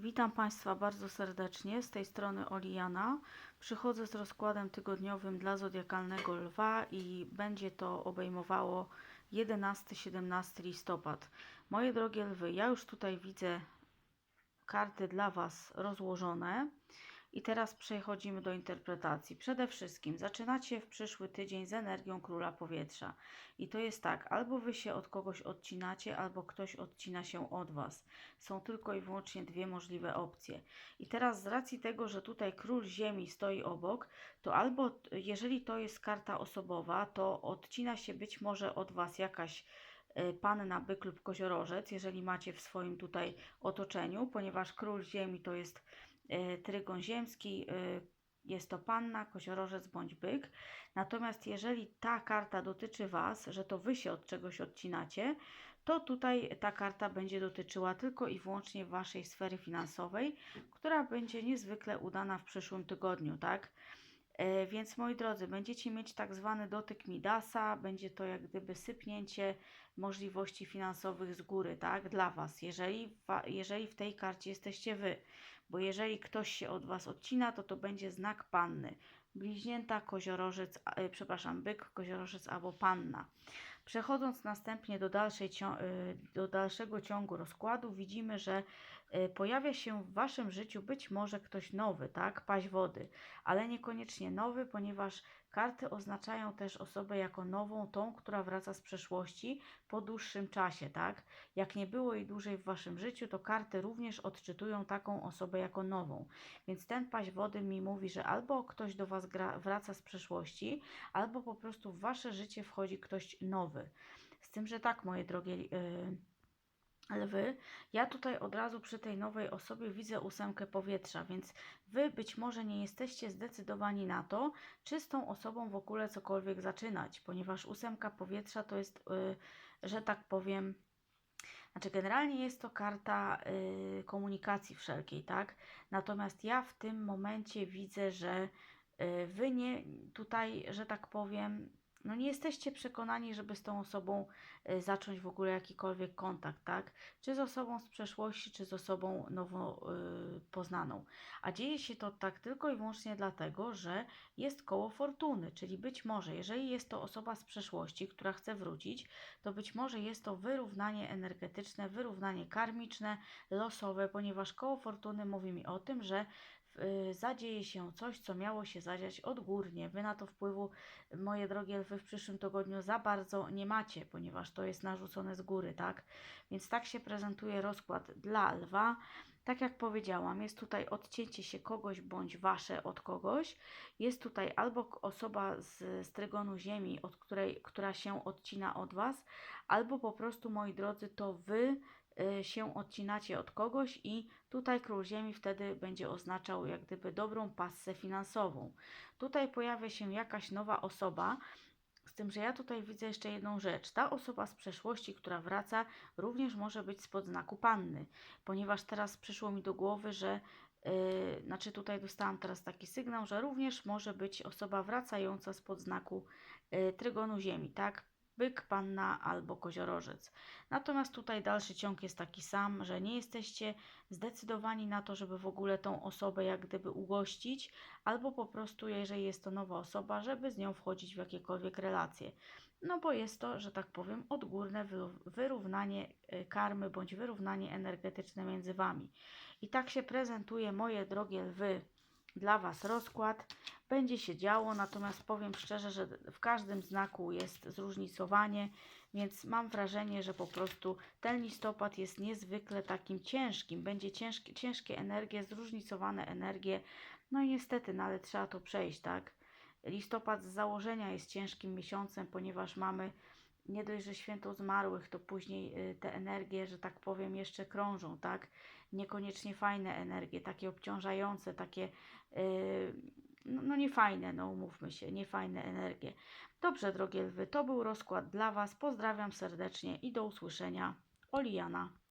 Witam Państwa bardzo serdecznie. Z tej strony Oliana. Przychodzę z rozkładem tygodniowym dla zodiakalnego lwa i będzie to obejmowało 11-17 listopad. Moje drogie lwy, ja już tutaj widzę karty dla Was rozłożone. I teraz przechodzimy do interpretacji. Przede wszystkim zaczynacie w przyszły tydzień z energią króla powietrza. I to jest tak, albo wy się od kogoś odcinacie, albo ktoś odcina się od was. Są tylko i wyłącznie dwie możliwe opcje. I teraz z racji tego, że tutaj król ziemi stoi obok, to albo jeżeli to jest karta osobowa, to odcina się być może od was jakaś e, panna, byk lub koziorożec, jeżeli macie w swoim tutaj otoczeniu, ponieważ król ziemi to jest trygon ziemski, e, jest to panna, koziorożec bądź byk. Natomiast jeżeli ta karta dotyczy Was, że to Wy się od czegoś odcinacie, to tutaj ta karta będzie dotyczyła tylko i wyłącznie Waszej sfery finansowej, która będzie niezwykle udana w przyszłym tygodniu, tak? E, Więc moi drodzy, będziecie mieć tak zwany dotyk Midasa, będzie to jak gdyby sypnięcie możliwości finansowych z góry, tak, dla Was, jeżeli, jeżeli w tej karcie jesteście Wy, bo jeżeli ktoś się od Was odcina, to to będzie znak panny, bliźnięta, koziorożec, e, przepraszam, byk, koziorożec albo panna. Przechodząc następnie do, dalszej, y, do dalszego ciągu rozkładu, widzimy, że y, pojawia się w Waszym życiu być może ktoś nowy, tak, paść wody, ale niekoniecznie nowy, ponieważ karty oznaczają też osobę jako nową, tą, która wraca z przeszłości po dłuższym czasie, tak? Jak nie było jej dłużej w waszym życiu, to karty również odczytują taką osobę jako nową. Więc ten paść wody mi mówi, że albo ktoś do was gra, wraca z przeszłości, albo po prostu w wasze życie wchodzi ktoś nowy. Z tym, że tak, moje drogie. Yy, Lwy, ja tutaj od razu przy tej nowej osobie widzę ósemkę powietrza, więc wy być może nie jesteście zdecydowani na to, czy z tą osobą w ogóle cokolwiek zaczynać, ponieważ ósemka powietrza to jest, y, że tak powiem, znaczy generalnie jest to karta y, komunikacji wszelkiej, tak? Natomiast ja w tym momencie widzę, że y, wy nie tutaj, że tak powiem, no nie jesteście przekonani, żeby z tą osobą y, zacząć w ogóle jakikolwiek kontakt, tak? Czy z osobą z przeszłości, czy z osobą nowo y, poznaną. A dzieje się to tak tylko i wyłącznie dlatego, że jest koło fortuny, czyli być może, jeżeli jest to osoba z przeszłości, która chce wrócić, to być może jest to wyrównanie energetyczne, wyrównanie karmiczne, losowe, ponieważ koło fortuny mówi mi o tym, że zadzieje się coś, co miało się zadziać odgórnie. Wy na to wpływu, moje drogie lwy, w przyszłym tygodniu za bardzo nie macie, ponieważ to jest narzucone z góry, tak? Więc tak się prezentuje rozkład dla lwa. Tak jak powiedziałam, jest tutaj odcięcie się kogoś bądź wasze od kogoś. Jest tutaj albo osoba z, z trygonu ziemi, od której, która się odcina od was, albo po prostu, moi drodzy, to wy y, się odcinacie od kogoś i tutaj król ziemi wtedy będzie oznaczał jak gdyby dobrą passę finansową. Tutaj pojawia się jakaś nowa osoba, z tym, że ja tutaj widzę jeszcze jedną rzecz. Ta osoba z przeszłości, która wraca, również może być spod znaku panny, ponieważ teraz przyszło mi do głowy, że yy, znaczy tutaj dostałam teraz taki sygnał, że również może być osoba wracająca spod znaku yy, trygonu ziemi, tak? Byk, panna albo koziorożec. Natomiast tutaj dalszy ciąg jest taki sam, że nie jesteście zdecydowani na to, żeby w ogóle tą osobę jak gdyby ugościć, albo po prostu, jeżeli jest to nowa osoba, żeby z nią wchodzić w jakiekolwiek relacje. No bo jest to, że tak powiem, odgórne wyró- wyrównanie y, karmy bądź wyrównanie energetyczne między Wami. I tak się prezentuje, moje drogie lwy, dla Was rozkład. Będzie się działo, natomiast powiem szczerze, że w każdym znaku jest zróżnicowanie, więc mam wrażenie, że po prostu ten listopad jest niezwykle takim ciężkim. Będzie ciężkie, ciężkie energie, zróżnicowane energie. No i niestety, no ale trzeba to przejść, tak? Listopad z założenia jest ciężkim miesiącem, ponieważ mamy nie dość, że święto zmarłych, to później y, te energie, że tak powiem, jeszcze krążą, tak? Niekoniecznie fajne energie, takie obciążające, takie y, no, no niefajne, no umówmy się, niefajne energie. Dobrze, drogie lwy, to był rozkład dla Was. Pozdrawiam serdecznie i do usłyszenia. Oliana.